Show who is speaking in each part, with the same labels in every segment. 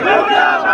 Speaker 1: Doctor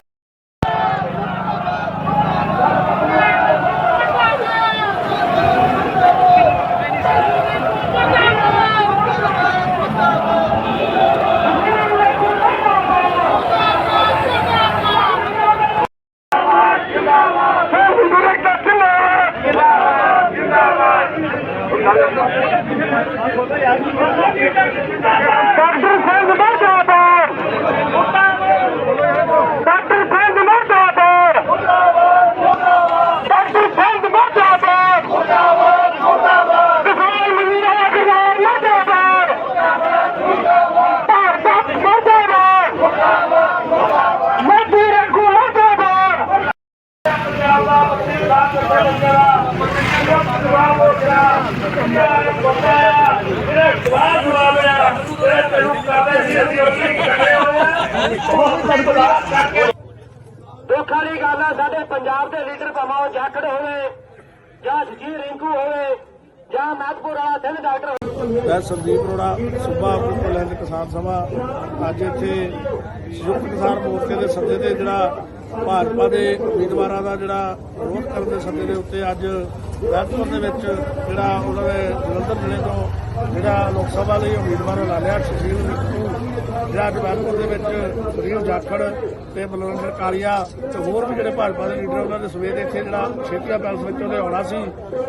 Speaker 1: Thank you. ਦੁੱਖ ਵਾਲੀ ਗੱਲ ਆ, ਸਾਡੇ ਪੰਜਾਬ ਦੇ ਲੀਡਰ ਭਾਵੇਂ ਉਹ ਜਾਖੜ ਹੋਵੇ ਜਾਂ ਜਗੀਰ ਰਿੰਕੂ ਹੋਵੇ ਜਾਂ ਮਹਿਤਪੁਰ ਵਾਲਾ ਸਿੰਘ ਡਾਕਟਰ
Speaker 2: ਮੈਂ ਸੰਦੀਪ ਅਰੋੜਾ, ਸੂਬਾ ਪੀਪਲ ਕਿਸਾਨ ਸਭਾ। ਅੱਜ ਇੱਥੇ ਸੰਯੁਕਤ ਕਿਸਾਨ ਮੋਰਚੇ ਦੇ ਸੱਦੇ ਤੇ ਜਿਹੜਾ ਭਾਜਪਾ ਦੇ ਉਮੀਦਵਾਰਾਂ ਦਾ ਜਿਹੜਾ ਵਿਰੋਧ ਕਰਨ ਦੇ ਸੱਦੇ ਦੇ ਉੱਤੇ ਅੱਜ ਮਹਿਤਪੁਰ ਦੇ ਵਿੱਚ ਜਿਹੜਾ ਉਹਨਾਂ ਦੇ ਜਲੰਧਰ ਜ਼ਿਲ੍ਹੇ ਤੋਂ ਜਿਹੜਾ ਲੋਕ ਸਭਾ ਲਈ ਉਮੀਦਵਾਰ ਐਲਾਨਿਆ ਸੁਸ਼ੀਲ ਰਿੰਕੂ ਜਿਹੜਾ ਅੱਜ ਮਹਿਤਪੁਰ ਦੇ ਵਿੱਚ ਸੁਨੀਲ ਜਾਖੜ ਤੇ ਬਲਵਿੰਦਰ ਕਾਲੀਆ ਤੇ ਹੋਰ ਵੀ ਜਿਹੜੇ ਭਾਜਪਾ ਦੇ ਲੀਡਰ ਉਹਨਾਂ ਦੇ ਸਵੇਰੇ ਇੱਥੇ ਜਿਹੜਾ ਛੇਤੀਆ ਪੈਲਸ ਵਿੱਚ ਉਹਨੇ ਆਉਣਾ ਸੀ,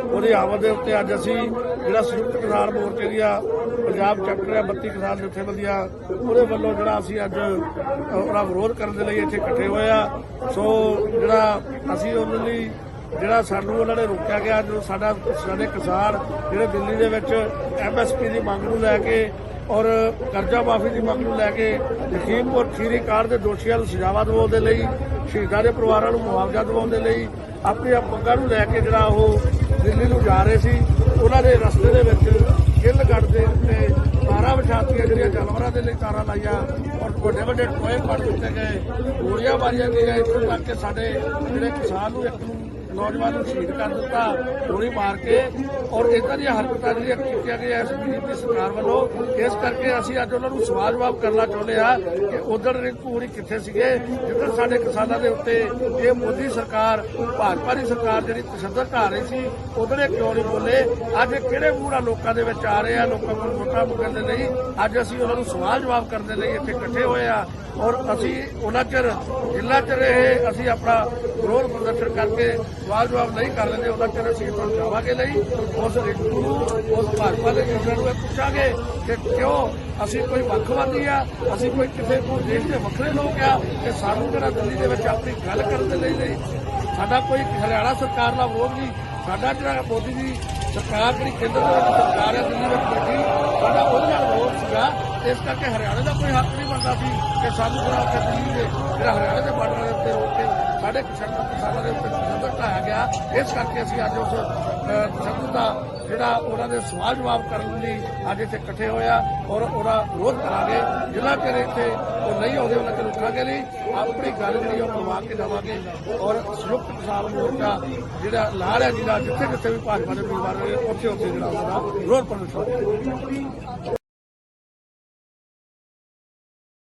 Speaker 2: ਉਹਦੀ ਆਮਦ ਦੇ ਉੱਤੇ ਅੱਜ ਅਸੀਂ ਜਿਹੜਾ ਸੰਯੁਕਤ ਕਿਸਾਨ ਮੋਰਚੇ ਦੀਆਂ ਪੰਜਾਬ ਚੈਪਟਰ ਹੈ 32 ਕਿਸਾਨ ਜਥੇਬੰਦੀਆਂ ਉਹਦੇ ਵੱਲੋਂ ਜਿਹੜਾ ਅਸੀਂ ਅੱਜ ਅ, ਉਹਦਾ ਵਿਰੋਧ ਕਰਨ ਦੇ ਲਈ ਇੱਥੇ ਇਕੱਠੇ ਹੋਏ ਆ। ਸੋ ਜਿਹੜਾ ਅਸੀਂ ਉਹਨਾਂ ਲਈ ਜਿਹੜਾ ਸਾਨੂੰ ਉਹਨਾਂ ਨੇ ਰੋਕਿਆ ਗਿਆ ਜੋ ਸਾਡਾ ਸਾਡੇ ਕਿਸਾਨ ਜਿਹੜੇ ਦਿੱਲੀ ਦੇ ਵਿੱਚ ਐਮਐਸਪੀ ਦੀ ਮੰਗ ਨੂੰ ਲੈ ਕੇ ਔਰ ਕਰਜ਼ਾ ਮਾਫੀ ਦੀ ਮੰਗ ਨੂੰ ਲੈ ਕੇ ਲਖੀਮਪੁਰ ਖੀਰੀ ਕਾਰ ਦੇ ਦੋਸ਼ੀਆਂ ਨੂੰ ਸਜ਼ਾਵਾ ਦਿਵਾਉਣ ਦੇ ਲਈ ਸ਼ਹੀਦਾਂ ਦੇ ਪਰਿਵਾਰਾਂ ਨੂੰ ਮੁਆਵਜ਼ਾ ਦਿਵਾਉਣ ਦੇ ਲਈ ਆਪਣੀਆਂ ਮੰਗਾਂ ਨੂੰ ਲੈ ਕੇ ਜਿਹੜਾ ਉਹ ਦਿੱਲੀ ਨੂੰ ਜਾ ਰਹੇ ਸੀ ਉਹਨਾਂ ਦੇ ਰਸਤੇ ਦੇ ਵਿੱਚ ਗਿੱਲ ਗੱਡ ਦੇ ਉੱਤੇ ਤਾਰਾਂ ਵਿਛਾਤੀਆਂ ਜਿਹੜੀਆਂ ਜਾਨਵਰਾਂ ਦੇ ਲਈ ਤਾਰਾਂ ਲਾਈਆਂ ਔਰ ਵੱਡੇ ਵੱਡੇ ਟੋਏ ਕੱਢ ਦਿੱਤੇ ਗਏ, ਗੋਲੀਆਂ ਮਾਰੀਆਂ ਗਈਆਂ। ਇੱਥੋਂ ਤੱਕ ਕਿ ਸਾਡੇ ਜਿਹੜੇ ਕਿਸਾਨ ਨੂੰ ਇੱਕ ਨੂੰ ਨੌਜਵਾਨ ਨੂੰ ਸ਼ਹੀਦ ਕਰ ਦਿੱਤਾ, ਗੋਲੀ ਮਾਰ ਕੇ, ਔਰ ਇਦਾਂ ਦੀਆਂ ਹਰਕਤਾਂ ਜਿਹੜੀਆਂ ਕੀਤੀਆਂ ਗਈਆਂ ਇਸ ਬੀਜੇਪੀ ਸਰਕਾਰ ਵੱਲੋਂ, ਇਸ ਕਰਕੇ ਅਸੀਂ ਅੱਜ ਉਹਨਾਂ ਨੂੰ ਸਵਾਲ ਜਵਾਬ ਕਰਨਾ ਚਾਹੁੰਦੇ ਆ ਕਿ ਉਧਰ ਰਿੰਕੂ ਕਿੱਥੇ ਸੀਗੇ, ਜਿੱਧਰ ਸਾਡੇ ਕਿਸਾਨਾਂ ਦੇ ਉੱਤੇ ਇਹ ਮੋਦੀ ਸਰਕਾਰ, ਭਾਜਪਾ ਦੀ ਸਰਕਾਰ ਜਿਹੜੀ ਤਸ਼ੱਦਦ ਢਾ ਰਹੀ ਸੀ, ਉਧਰ ਇਹ ਕਿਉਂ ਨਹੀਂ ਬੋਲੇ? ਅੱਜ ਕਿਹੜੇ ਮੂੰਹ ਲੋਕਾਂ ਦੇ ਵਿੱਚ ਆ ਰਹੇ ਆ? ਲੋਕਾਂ ਕੋਲ ਵੋਟਾਂ ਮੰਗਣ ਦੇ ਲਈ ਅੱਜ ਅਸੀਂ ਉਹਨਾਂ ਨੂੰ ਸਵਾਲ ਜਵਾਬ ਕਰਨ ਦੇ ਲਈ ਇੱਥੇ ਇਕੱਠੇ ਹੋਏ ਆ, ਔਰ ਅਸੀਂ ਉਹਨਾਂ ਚਿਰ, ਜਿੰਨਾ ਚਿਰ ਇਹ ਅਸੀਂ ਆਪਣਾ ਵਿਰੋਧ ਪ੍ਰਦਰਸ਼ਨ ਕਰਕੇ ਸਵਾਲ ਜਵਾਬ ਨਹੀਂ ਕਰ ਲੈਂਦੇ, ਉਹਦਾ ਚਿਰ ਅਸੀਂ ਇੱਥੋਂ ਜਾਵਾਂਗੇ ਨਹੀਂ ਉਸ ਰਿੰਕੂ ਨੂੰ, ਉਸ ਭਾਜਪਾ ਦੇ ਲੀਡਰਾਂ ਨੂੰ ਪੁੱਛਾਂਗੇ ਕਿ ਕਿਉਂ ਅਸੀਂ ਕੋਈ ਵੱਖਵਾਦੀ ਆ, ਅਸੀਂ ਕੋਈ ਕਿਸੇ ਕੋਈ ਦੇਸ਼ ਦੇ ਵੱਖਰੇ ਲੋਕ ਆ, ਕਿ ਸਾਨੂੰ ਜਿਹੜਾ ਦਿੱਲੀ ਦੇ ਵਿੱਚ ਆਪਣੀ ਗੱਲ ਕਰਨ ਦੇ ਲਈ ਨਹੀਂ। ਸਾਡਾ ਕੋਈ ਹਰਿਆਣਾ ਸਰਕਾਰ ਦਾ ਵਿਰੋਧ ਨਹੀਂ, ਸਾਡਾ ਜਿਹੜਾ ਮੋਦੀ ਦੀ ਸਰਕਾਰ, ਜਿਹੜੀ ਕੇਂਦਰ ਦੇ ਵਿੱਚ ਸਰਕਾਰ ਹੈ ਦਿੱਲੀ ਵਿੱਚ ਬੈਠੀ, ਸਾਡਾ ਉਹਦੇ ਨਾਲ ਵਿਰੋਧ ਸੀਗਾ। ਇਸ ਕਰਕੇ ਹਰਿਆਣੇ ਦਾ ਕੋਈ ਹੱਕ ਨਹੀਂ ਬਣਦਾ ਸੀ ਕਿ ਸਾਨੂੰ ਜਿਹੜਾ ਉੱਥੇ ਦਿੱਲੀ ਦੇ ਜਿਹੜਾ ਹਰਿਆਣੇ ਦੇ ਬਾਰਡਰ ਦੇ ਉੱਤੇ ਰੋਕ ਕੇ ਸਾਡੇ ਕਿਸਾਨਾਂ ਕਿਸਾਨਾਂ ਦੇ ਉੱਤੇ ਤਸ਼ੱਦਦ ਢਾਇਆ ਗਿਆ। ਇਸ ਕਰਕੇ ਅਸੀਂ ਅੱਜ ਉਸ ਤਸ਼ੱਦਦ ਦਾ ਜਿਹੜਾ ਉਹਨਾਂ ਦੇ ਸਵਾਲ ਜਵਾਬ ਕਰਨ ਲਈ ਅੱਜ ਇੱਥੇ ਇਕੱਠੇ ਹੋਇਆ ਔਰ ਉਹਦਾ ਵਿਰੋਧ ਕਰਾਂਗੇ। ਜਿੰਨਾ ਚਿਰ ਇੱਥੇ ਉਹ ਨਹੀਂ ਆਉਂਦੇ, ਉਹਨਾਂ ਚਿਰ ਰੁਕਾਂਗੇ ਨਹੀਂ। ਆਪਣੀ ਗੱਲ ਜਿਹੜੀ ਉਹ ਕਰਵਾ ਕੇ ਦੇਵਾਂਗੇ ਔਰ ਸੰਯੁਕਤ ਕਿਸਾਨ ਮੋਰਚਾ ਜਿਹੜਾ ਲਾ ਹੈ ਜਿਹੜਾ ਜਿੱਥੇ ਜਿੱਥੇ ਵੀ ਭਾਜਪਾ ਦੇ ਉਮੀਦਵਾਰ ਨੇ ਉੱਥੇ ਉੱਥੇ ਜਿਹੜਾ ਉਹਦਾ ਵਿਰੋਧ ਪ੍ਰਦਰਸ਼ਨ